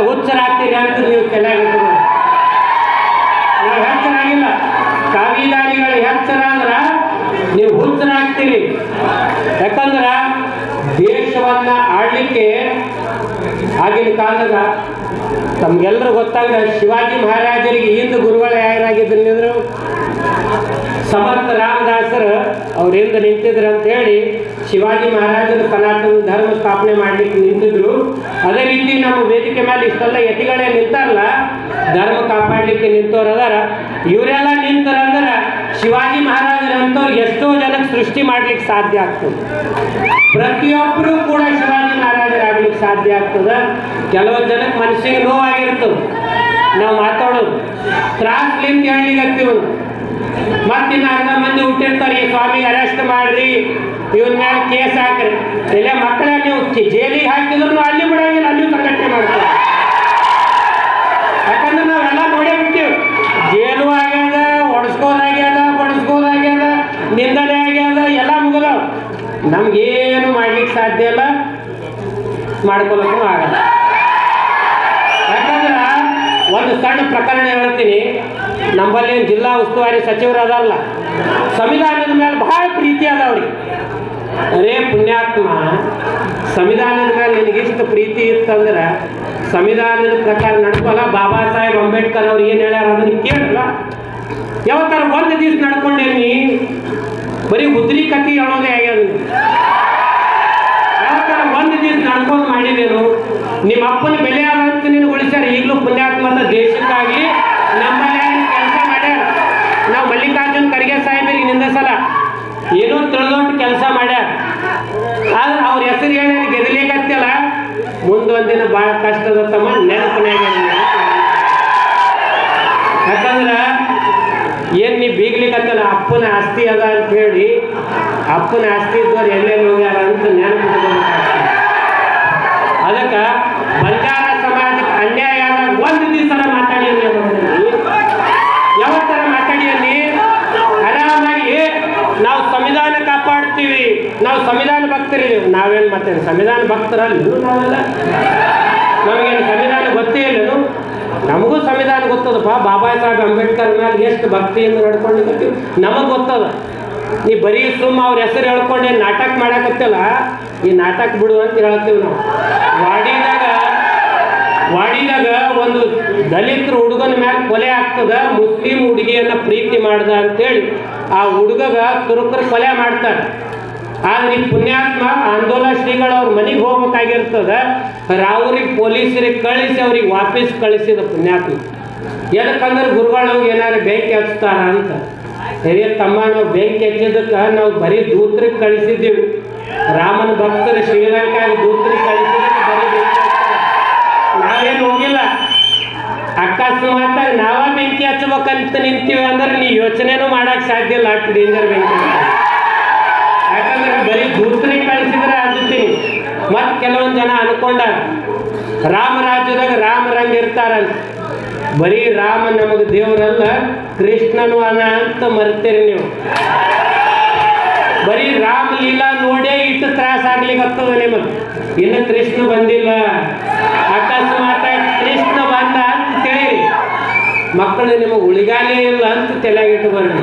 ಹುಚ್ಚರಾಗ್ತೀರಿ ಅಂತ ನೀವು ಚೆನ್ನಾಗಿ ನಾವು ಹೆಚ್ಚರಾಗಿಲ್ಲ ಕಾವಿದಾರಿಗಳು ಹೆಚ್ಚರ ಅಂದ್ರ ನೀವು ಹುಚ್ಚರಾಗ್ತೀರಿ ಯಾಕಂದ್ರ ದೇಶವನ್ನ ಆಡ್ಲಿಕ್ಕೆ ಆಗಿನ ಕಾಲದ ತಮ್ಗೆಲ್ಲರೂ ಗೊತ್ತಾಗ ಶಿವಾಜಿ ಮಹಾರಾಜರಿಗೆ ಹಿಂದೆ ಗುರುಗಳ ಯಾರಾಗಿದ್ರು ಸಮರ್ಥ ರಾಮದಾಸರು ಅವ್ರಿಂದ ನಿಂತಿದ್ರು ಅಂತ ಹೇಳಿ ಶಿವಾಜಿ ಮಹಾರಾಜರು ಸನಾತನ ಧರ್ಮ ಸ್ಥಾಪನೆ ಮಾಡ್ಲಿಕ್ಕೆ ನಿಂತಿದ್ರು. ಅದೇ ರೀತಿ ನಮ್ಮ ವೇದಿಕೆ ಮೇಲೆ ಇಷ್ಟೆಲ್ಲ ಯತಿಗಳೇ ನಿಂತಾರಲ್ಲ, ಧರ್ಮ ಕಾಪಾಡಲಿಕ್ಕೆ ನಿಂತವ್ರು ಅದಾರ. ಇವರೆಲ್ಲ ನಿಂತಾರಂದ್ರೆ ಶಿವಾಜಿ ಮಹಾರಾಜರಂತವ್ರು ಎಷ್ಟೋ ಜನಕ್ಕೆ ಸೃಷ್ಟಿ ಮಾಡ್ಲಿಕ್ಕೆ ಸಾಧ್ಯ ಆಗ್ತದೆ. ಪ್ರತಿಯೊಬ್ಬರು ಕೂಡ ಶಿವಾಜಿ ಮಹಾರಾಜರಾಗ್ಲಿಕ್ಕೆ ಸಾಧ್ಯ ಆಗ್ತದೆ. ಕೆಲವೊಂದು ಜನಕ್ಕೆ ಮನಸ್ಸಿಗೆ ನೋವಾಗಿರ್ತದೆ. ನಾವು ಮಾತಾಡೋದು. ತ್ರಾಸ್ಲಿಂದ ಹೇಳಿಗತ್ತೀವಿ ಮತ್ತಿನ್ನ ಅರ್ಧ ಮಂದಿ ಹುಟ್ಟಿರ್ತಾರೆ, ಈ ಸ್ವಾಮಿ ಅರೆಸ್ಟ್ ಮಾಡ್ರಿ. ಇವ್ರ ಮೇಲೆ ಕೇಸ್ ಹಾಕ್ರಿ. ಎಲ್ಲ ಮಕ್ಕಳ ನೀವು ಜೇಲಿಗೆ ಹಾಕಿದ್ರು ಅಲ್ಲಿ ಬಿಡಂಗಿಲ್ಲ ಅಲ್ಲಿ ಸಂಘಟನೆ ಮಾಡ್ತಾರೆ. ಯಾಕಂದ್ರೆ ನಾವೆಲ್ಲ ನೋಡೇ ಬಿಟ್ಟಿವಿ. ಜೈಲು ಆಗ್ಯದ ಒಡಿಸ್ಕೋದಾಗ್ಯದ ಬಡಿಸ್ಕೋದಾಗ್ಯದ ನಿಂದನೆ ಆಗ್ಯದ, ಎಲ್ಲ ಮುಗಿದವ. ನಮ್ಗೇನು ಮಾಡ್ಲಿಕ್ಕೆ ಸಾಧ್ಯ ಇಲ್ಲ. ಮಾಡ್ಕೊಳಕ್ಕೂ ಆಗಲ್ಲ. ಯಾಕಂದ್ರೆ, ಒಂದು ಸಣ್ಣ ಪ್ರಕರಣ ಹೇಳ್ತೀನಿ. ನಮ್ಮಲ್ಲಿ ಜಿಲ್ಲಾ ಉಸ್ತುವಾರಿ ಸಚಿವರು ಅದಲ್ಲ ಸಂವಿಧಾನದ ಮೇಲೆ ಬಹಳ ಪ್ರೀತಿ ಅದಾವ್ರಿ ಅವ್ರಿಗೆ. ಅರೇ ಪುಣ್ಯಾತ್ಮ, ಸಂವಿಧಾನದ ಮೇಲೆ ನಿನಗಿಷ್ಟು ಪ್ರೀತಿ ಇತ್ತಂದ್ರೆ ಸಂವಿಧಾನದ ಪ್ರಕಾರ ನಡ್ಕೊಲ್ಲ. ಬಾಬಾ ಸಾಹೇಬ್ ಅಂಬೇಡ್ಕರ್ ಅವ್ರು ಏನು ಹೇಳ್ಯಾರ ಅದನ್ನ ಕೇಳಲ್ಲ. ಯಾವತ್ತಾರ ಒಂದು ದಿವಸ ನಡ್ಕೊಂಡೇನಿ, ಬರೀ ಉದ್ರಿ ಕತಿ ಹೇಳೋದೇ ಆಗ್ಯದ ನೀವು. ಯಾವತ್ತಾರ ಒಂದು ದಿವ್ಸ ನಡ್ಕೊಂಡು ಮಾಡಿದೇನು, ನಿಮ್ಮ ಅಪ್ಪನ ಬೆಲೆ ಅಂತ ಏನೋ ತಿಳಿದೊಟ್ಟು ಕೆಲಸ ಮಾಡ್ಯಾರ. ಆದ್ರೆ ಅವ್ರ ಹೆಸರು ಹೇಳಿ ಗೆದಲಿಕ್ಕತ್ತಲ್ಲ ಮುಂದೊಂದಿನ ಭಾಳ ಕಷ್ಟದ ತಮ್ಮ ನೆನಪಿನಾಗ ಯಾಕಂದ್ರೆ ಏನು ನೀ ಬೀಗ್ಲಿಕ್ಕತ್ತಲ್ಲ ಅಪ್ಪನ ಆಸ್ತಿ ಅದ ಅಂತ ಹೇಳಿ, ಅಪ್ಪನ ಆಸ್ತಿ ಇದ್ದವ್ರು ಎಲ್ಲೆಲ್ಲಿ ಹೋಗ್ಯಾರ ಅಂತ ನೆನಪು ಅದಕ್ಕೆ ಬಂಜಾರ ನಾವು ಸಂವಿಧಾನ ಭಕ್ತರಿ ನಾವೇನು ಮಾಡ್ತೇವೆ? ಸಂವಿಧಾನ ಭಕ್ತರಲ್ಲಿ ನಾವೆಲ್ಲ. ನಮಗೇನು ಸಂವಿಧಾನ ಗೊತ್ತೇ ಇಲ್ಲನು ನಮಗೂ ಸಂವಿಧಾನ ಗೊತ್ತದಪ್ಪ ಬಾಬಾ ಸಾಹೇಬ್ ಅಂಬೇಡ್ಕರ್ ಮೇಲೆ ಎಷ್ಟು ಭಕ್ತಿಯಿಂದ ನಡ್ಕೊಂಡಿರ್ತೀವಿ ನಮಗೆ ಗೊತ್ತದ. ನೀ ಬರೀ ಸುಮ್ಮ ಅವ್ರ ಹೆಸರು ಹೇಳ್ಕೊಂಡೆ ನಾಟಕ ಮಾಡಕತ್ತಲ್ಲ? ಈ ನಾಟಕ ಬಿಡು ಅಂತ ಹೇಳ್ತೀವಿ ನಾವು. ವಾಡಿದಾಗ ವಾಡಿದಾಗ ಒಂದು ದಲಿತರು ಹುಡುಗನ ಮ್ಯಾಲೆ ಕೊಲೆ ಆಗ್ತದ. ಮುಸ್ಲಿಂ ಹುಡುಗಿಯನ್ನ ಪ್ರೀತಿ ಮಾಡ್ದ ಅಂತೇಳಿ ಆ ಹುಡುಗಗ ತುರುಕರು ಕೊಲೆ ಮಾಡ್ತಾರೆ ಆದ್ರೆ ಈ ಪುಣ್ಯಾತ್ಮ ಆಂದೋಲನ ಶ್ರೀಗಳು ಅವ್ರ ಮನೆಗೆ ಹೋಗ್ಬೇಕಾಗಿರ್ತದ, ರಾವ್ರಿಗೆ, ಪೊಲೀಸರಿಗೆ ಕಳಿಸಿ ಅವ್ರಿಗೆ ವಾಪಸ್ ಕಳಿಸಿದ ಪುಣ್ಯಾತ್ಮ. ಎದಕ್ಕಂದ್ರೆ ಗುರುಗಳು ಏನಾರು ಬೆಂಕಿ ಹಚ್ತಾರ ಅಂತ. ಹಿರಿಯ ತಮ್ಮ, ನಾವು ಬೆಂಕಿ ಹಚ್ಚಿದ್ದಕ್ಕೆ ನಾವು ಬರೀ ದೂತ್ರಿಗೆ ಕಳಿಸಿದ್ದೀವಿ. ರಾಮನ ಭಕ್ತರು ಶ್ರೀಲಂಕಾಗೆ ದೂತ್ರಿಗೆ ಕಳಿಸಿದ್ದಕ್ಕೆ. ನಾವೇನು ಹೋಗಿಲ್ಲ. ಅಕಸ್ಮಾತ್ ನಾವ ಬೆಂಕಿ ಹಚ್ಬೇಕಂತ ನಿಂತೀವಿ ಅಂದ್ರೆ ನೀ ಯೋಚನೆನೂ ಮಾಡಕ್ ಸಾಧ್ಯ ಇಲ್ಲ. ಅಷ್ಟು ಡೇಂಜರ್ ಬೆಂಕಿ. ಯಾಕಂದ್ರೆ ಬರೀ ಗುರುತ್ರಿ ಕಳಿಸಿದ್ರೆ ಅಂತೀನಿ ಮತ್ ಕೆಲವೊಂದು ಜನ ಅನ್ಕೊಂಡಾರ ರಾಮರಾಜ್ಯದಾಗ ರಾಮರಂಗ ಇರ್ತಾರಂತ ಬರೀ ರಾಮ ನಮಗೆ ದೇವರಲ್ಲ, ಕೃಷ್ಣನು ಅನ ಅಂತ ಮರ್ತೀರಿ ನೀವು. ಬರೀ ರಾಮ ಲೀಲಾ ನೋಡೇ ಇಷ್ಟು ತ್ರಾಸ ಆಗ್ಲಿಕ್ಕೆ ನಿಮಗೆ. ಇನ್ನು ಕೃಷ್ಣ ಬಂದಿಲ್ಲ. ಅಕಸ್ಮಾತ್ ಕೃಷ್ಣ ಬಂದ ಅಂತ ಕೇಳಿ ಮಕ್ಕಳು ನಿಮಗೆ ಉಳಿಗಾಲೇ ಇಲ್ಲ ಅಂತ ತಲೆಗಿಟ್ಟು ಬರ್ರಿ.